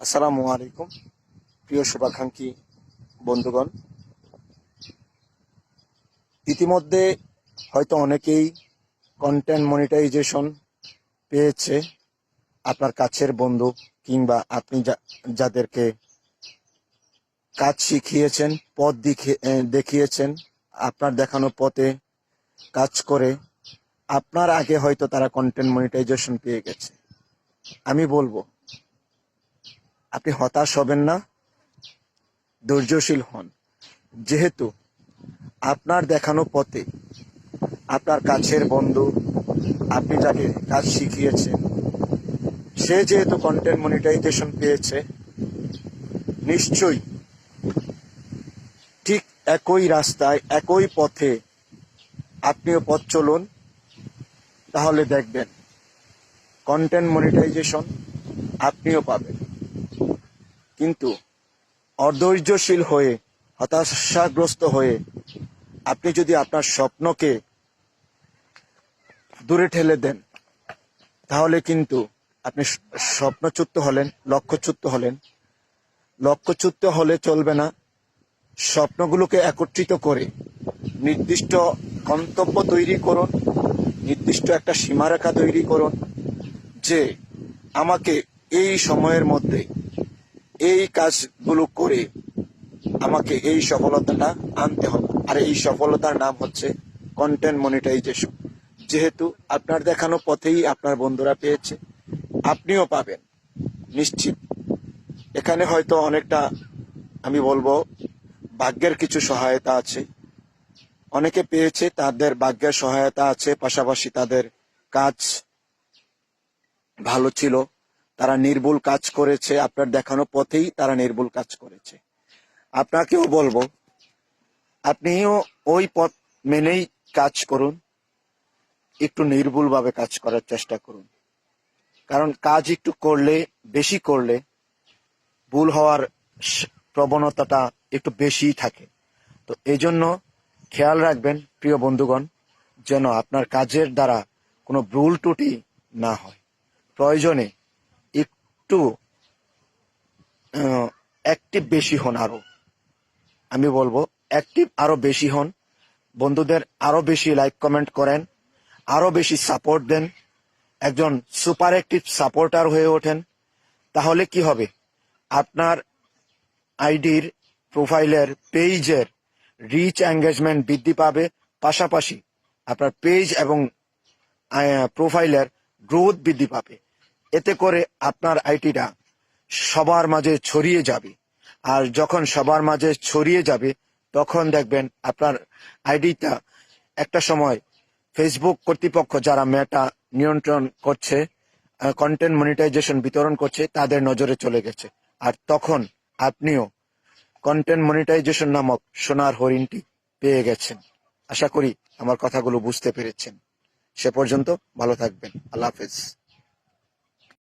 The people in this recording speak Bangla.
আসসালামু আলাইকুম, প্রিয় শুভাকাঙ্ক্ষী বন্ধুগণ। ইতিমধ্যে হয়তো অনেকেই কন্টেন্ট মনিটাইজেশন পেয়েছে আপনার কাছের বন্ধু কিংবা আপনি যাদেরকে কাজ শিখিয়েছেন, পথ দেখিয়ে- দেখিয়েছেন, আপনার দেখানো পথে কাজ করে আপনার আগে হয়তো তারা কন্টেন্ট মনিটাইজেশন পেয়ে গেছে। আমি বলব আপনি হতাশ হবেন না, ধৈর্যশীল হন। যেহেতু আপনার দেখানো পথে আপনার কাছের বন্ধু, আপনি যাকে কাজ শিখিয়েছেন, সে যেহেতু কন্টেন্ট মনিটাইজেশন পেয়েছে, নিশ্চয়ই ঠিক একই রাস্তায়, একই পথে আপনিও পথ চলুন, তাহলে দেখবেন কন্টেন্ট মনিটাইজেশন আপনিও পাবেন। কিন্তু অধৈর্যশীল হয়ে, হতাশাগ্রস্ত হয়ে আপনি যদি আপনার স্বপ্নকে দূরে ঠেলে দেন, তাহলে কিন্তু আপনি স্বপ্নচ্যুত হলেন, লক্ষ্যচ্যুত হলেন। লক্ষ্যচ্যুত হলে চলবে না। স্বপ্নগুলোকে একত্রিত করে নির্দিষ্ট গন্তব্য তৈরি করুন, নির্দিষ্ট একটা সীমারেখা তৈরি করুন যে আমাকে এই সময়ের মধ্যে এই কাজগুলো করে আমাকে এই সফলতাটা আনতে হবে। আর এই সফলতার নাম হচ্ছে কন্টেন্ট মনিটাইজেশন যেহেতু আপনার দেখানো পথেই আপনার বন্ধুরা পেয়েছে, আপনিও পাবেন, নিশ্চিত। এখানে হয়তো অনেকটা, আমি বলব, ভাগ্যের কিছু সহায়তা আছে। অনেকে পেয়েছে, তাদের ভাগ্যের সহায়তা আছে, পাশাপাশি তাদের কাজ ভালো ছিল। তারা নির্ভুল কাজ করেছে, আপনার দেখানো পথেই তারা নির্ভুল কাজ করেছে। আপনাকেও বলব, আপনিও ওই পথ মেনেই কাজ করুন, একটু নির্ভুল ভাবে কাজ করার চেষ্টা করুন। কারণ কাজ একটু করলে, বেশি করলে ভুল হওয়ার প্রবণতাটা একটু বেশিই থাকে। তো এই জন্য খেয়াল রাখবেন, প্রিয় বন্ধুগণ, যেন আপনার কাজের দ্বারা কোনো ভুল ত্রুটি না হয়। প্রয়োজনে একটু অ্যাক্টিভ বেশি হন আরও। আমি বলব অ্যাক্টিভ আরও বেশি হন। বন্ধুদের আরও বেশি লাইক কমেন্ট করেন। আরও বেশি সাপোর্ট দেন। একজন সুপার অ্যাক্টিভ সাপোর্টার হয়ে ওঠেন। তাহলে কি হবে? আপনার আইডির প্রোফাইলের পেজের রিচ এঙ্গেজমেন্ট বৃদ্ধি পাবে। পাশাপাশি আপনার পেজ এবং প্রোফাইলের গ্রোথ বৃদ্ধি পাবে। এতে করে আপনার আইটিটা সবার মাঝে ছড়িয়ে যাবে। আর যখন সবার মাঝে ছড়িয়ে যাবে, তখন দেখবেন আপনার আইডিটা একটা সময় ফেসবুক কর্তৃপক্ষ যারা মেটা নিয়ন্ত্রণ করছে কন্টেন্ট মনিটাইজেশন বিতরণ করছে, তাদের নজরে চলে গেছে। আর তখন আপনিও কন্টেন্ট মনিটাইজেশন নামক সোনার হরিণটি পেয়ে গেছেন। আশা করি আমার কথাগুলো বুঝতে পেরেছেন। সে পর্যন্ত ভালো থাকবেন। আল্লাহ হাফেজ।